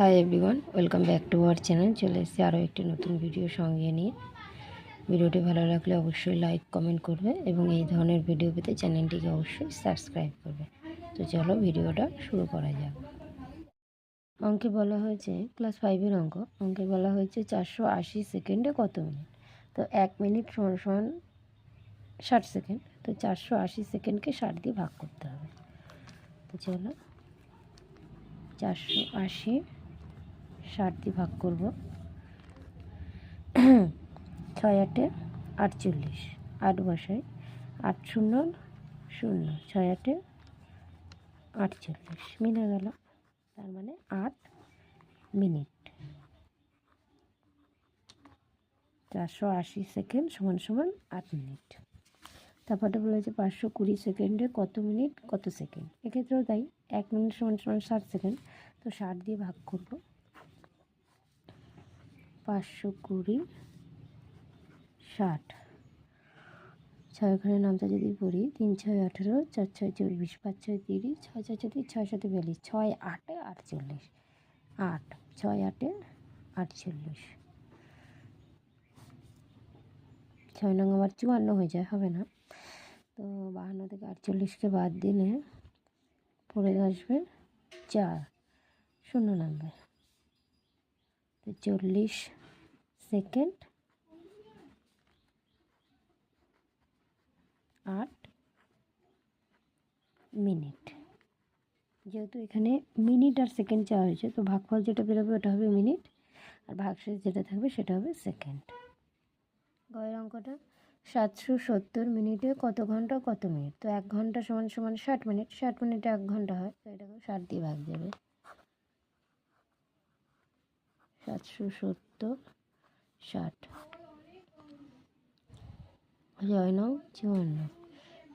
Hi everyone welcome back to our channel চলে এসেছি আরও একটি নতুন ভিডিও সঙ্গে নিয়ে। ভিডিওটি ভালো লাগলে অবশ্যই লাইক কমেন্ট করবে এবং এই ধরনের ভিডিও পেতে চ্যানেলটিকে অবশ্যই সাবস্ক্রাইব করবে। তো চলো ভিডিওটা শুরু করা যাক। অঙ্কে বলা হয়েছে ক্লাস ফাইভের অঙ্ক। অঙ্কে বলা হয়েছে চারশো আশি সেকেন্ডে কত মিনিট? তো এক মিনিট সমান সমান ষাট সেকেন্ড। তো চারশো আশি সেকেন্ডকে ষাট দিয়ে ভাগ করতে হবে। তো চলো, চারশো আশি ষাট দিয়ে ভাগ করব। ছয় আটে আটচল্লিশ। আট বসাই আট শূন্য শূন্য। ছয় আটে আটচল্লিশ। মিলে গেল, তার মানে আট মিনিট। চারশো আশি সেকেন্ড সমান সমান আট মিনিট। তারপরটা বলেছে পাঁচশো কুড়ি সেকেন্ডে কত মিনিট, কত সেকেন্ড? এক্ষেত্রেও তাই, এক মিনিট সমান সমান ষাট সেকেন্ড। তো ষাট দিয়ে ভাগ করব। পাঁচশো কুড়ি, ষাট। ছয় ঘরের নামটা যদি পড়ি তিন ছয় আঠেরো, চার ছয় চব্বিশ, পাঁচ ছয় তিরিশ, ছয় ছয় চব্বিশ ছয় সাথে বিয়াল্লিশ, ছয় আটে আটচল্লিশ, আট, ছয় আটে আটচল্লিশ। ছয় নং আমার চুয়ান্ন হয়ে যায়, হবে না। তো বাহান্ন থেকে আটচল্লিশকে বাদ দিলে পড়ে আসবে চার, শূন্য নাম্বার। তো চল্লিশ সেকেন্ড আট মিনিট। যেহেতু এখানে মিনিট আর সেকেন্ড চাওয়া হয়েছে, তো ভাগফল যেটা বেরোবে ওটা হবে মিনিট, আর ভাগশেষ যেটা থাকবে সেটা হবে সেকেন্ড। গয়ের অঙ্কটা, সাতশো সত্তর মিনিটে কত ঘণ্টা, কত মিনিট? তো এক ঘণ্টা সমান সমান ষাট মিনিট, ষাট মিনিটে এক ঘণ্টা হয়, তো এটাকে ষাট দিয়ে ভাগ যাবে। সাতশো সত্তর ষাট। জয় নং চুয়ান্ন।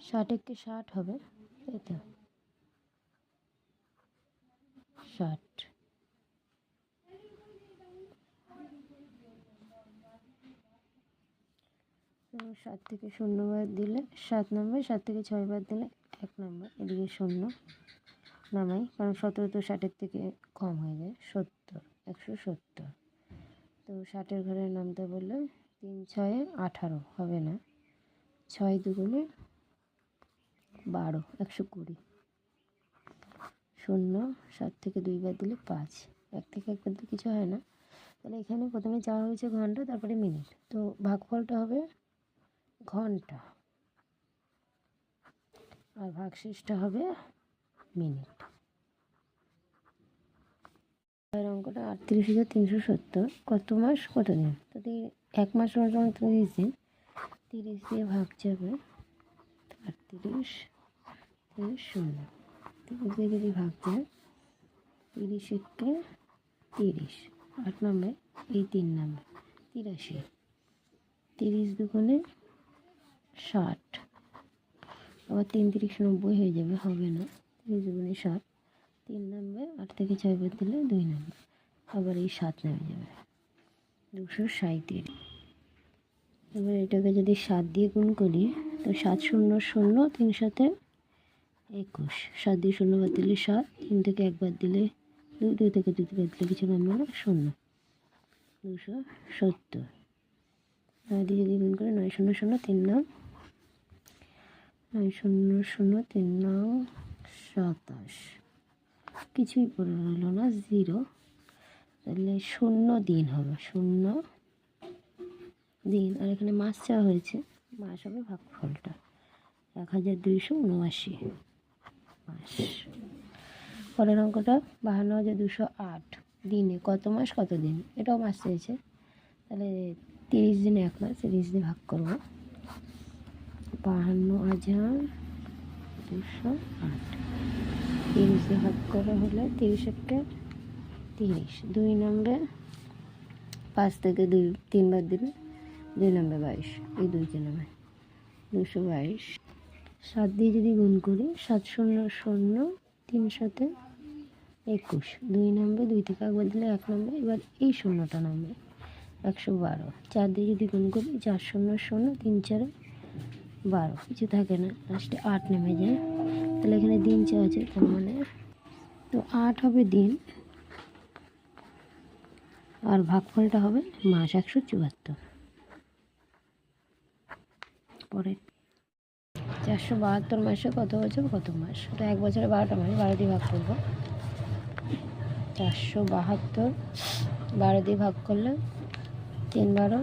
ষাট একটি ষাট হবে তাই তো। ষাট। সাত থেকে শূন্য বাদ দিলে সাত নম্বর সাত থেকে ছয় বাদ দিলে এক নম্বর এদিকে শূন্য নামাই, কারণ সতেরো তো ষাটের থেকে কম হয়ে যায়, সত্তর, একশো সত্তর। তো ষাটের ঘরের নামতে বললে, তিন ছয়ে আঠারো, হবে না। ছয় দুগুণে বারো, একশো কুড়ি। শূন্য, সাত থেকে দুই বাদ দিলে পাঁচ। এক থেকে একবার তো কিছু হয় না। তাহলে এখানে প্রথমে চাওয়া হয়েছে ঘণ্টা, তারপরে মিনিট। তো ভাগফলটা হবে ঘণ্টা। আর ভাগশেষটা হবে মিনিট। এর অঙ্কটা আটত্রিশ হাজার তিনশো সত্তর। কত মাস? কত দিন তো তি- এক মাস সমান তিরিশ দিন তিরিশ দিয়ে ভাগ যাবে আটত্রিশ তিরিশ শূন্য। তিরিশ দিয়ে যদি ভাগ যায়, তিরিশ একে তিরিশ। আট নম্বর, এই তিন নম্বর, তিরাশি। তিরিশ দুগুণে ষাট। আবার তিন তিরিশ নব্বই হয়ে যাবে, হবে না। তিরিশ দুগুণে ষাট। তিন নামবে আট থেকে ছয় বাদ দিলে দুই নামবে আবার এই সাত নেমে যাবে। দুশো সাঁইত্রিশ। এবার এটাকে যদি সাত দিয়ে গুণ করি, তো সাত শূন্য শূন্য, তিন সাথে একুশ। সাত দিয়ে শূন্য বাদ দিলে সাত, তিন থেকে এক বাদ দিলে দুই দুই থেকে দুই বাদ দিলে কিছু নামবে না শূন্য। দুশো সত্তর। নয় দিয়ে যদি গুণ করি, নয় শূন্য শূন্য, তিন নাম নয় শূন্য শূন্য, তিন নাম সাতাশ। কিছুই পড়ে রইল না জিরো তাহলে শূন্য দিন হবে, শূন্য দিন। আর এখানে মাস চাওয়া হয়েছে, মাস হবে ভাগফলটা। এক হাজার দুইশো উনআশি মাস। পরের অঙ্কটা বাহান্ন হাজার দুশো আট। দিনে কত মাস, কত দিন? এটাও মাস চেয়েছে তাহলে তিরিশ দিনে এক মাস, তিরিশ দিয়ে ভাগ করব। বাহান্ন হাজার দুশো আট। তিরিশ ভাগ করা হলে তিরিশ একটা তিরিশ। দুই নম্বর, পাঁচ থেকে দুই, তিনবার দিলে দুই নম্বর বাইশ, এই দুইকে নেবে দুশো বাইশ। সাত দিয়ে যদি গুণ করি, সাত শূন্য শূন্য, তিন সাথে একুশ। দুই নম্বর, দুই থেকে একবার দিলে এক নম্বর, এবার এই শূন্যটা নামবে একশো বারো। চার দিয়ে যদি গুণ করি, চার শূন্য শূন্য, তিন চারে বারো। কিছু থাকে না লাস্টে আট নেমে যায়। তাহলে এখানে দিন চাওয়া আছে তার মানে। তো আট হবে দিন। আর ভাগফলটা হবে মাস একশো চুয়াত্তর। পরে চারশো বাহাত্তর মাসে কত বছর? কত মাস? ওটা এক বছরে বারোটা মাস, বারো দিয়ে ভাগ করব। চারশো বাহাত্তর, বারো দিয়ে ভাগ করলে তিন বারো,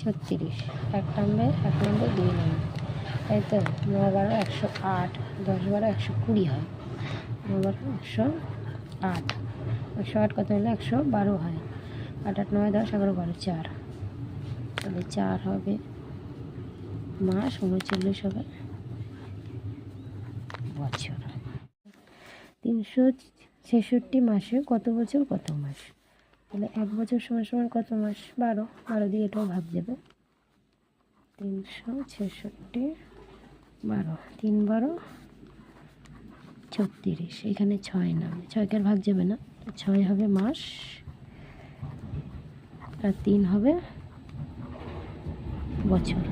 ছত্রিশ। এক নম্বর এক নম্বর, দুই নম্বর। তাই তো নয় বারো একশো আট, দশ বারো একশো কুড়ি হয়। নয় বারো একশো আট। একশো আট কত হলে একশো বারো হয়। আট আট নয় দশ এগারো বারো চার। তাহলে চার হবে মাস, উনচল্লিশ হবে বছর। তিনশো ছেষট্টি মাসে কত বছর, কত মাস? তাহলে এক বছর সমান সমান কত মাস? বারো। বারো দিয়ে এটাও ভাগ যাবে। তিনশো ছেষট্টি বারো তিন বারো ছত্রিশ। এখানে ছয় নামে। ছয়কে ভাগ যাবে না। ছয় হবে মাস আর তিন হবে বছর।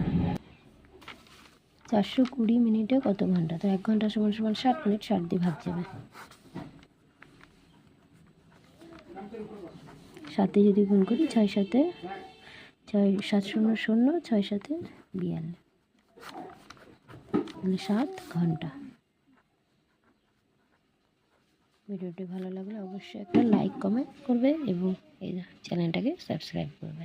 চারশো কুড়ি মিনিটে কত ঘণ্টা? তো এক ঘণ্টা সমান সমান ষাট মিনিট ষাট দিয়ে ভাগ যাবে। সাথে যদি গুণ করি ছয় সাথে ছয় সাত শূন্য শূন্য ছয় সাথে বিয়াল্লিশ। সাত ঘণ্টা। ভিডিওটি ভালো লাগলে অবশ্যই একটা লাইক কমেন্ট করবে এবং এই চ্যানেলটাকে সাবস্ক্রাইব করবে।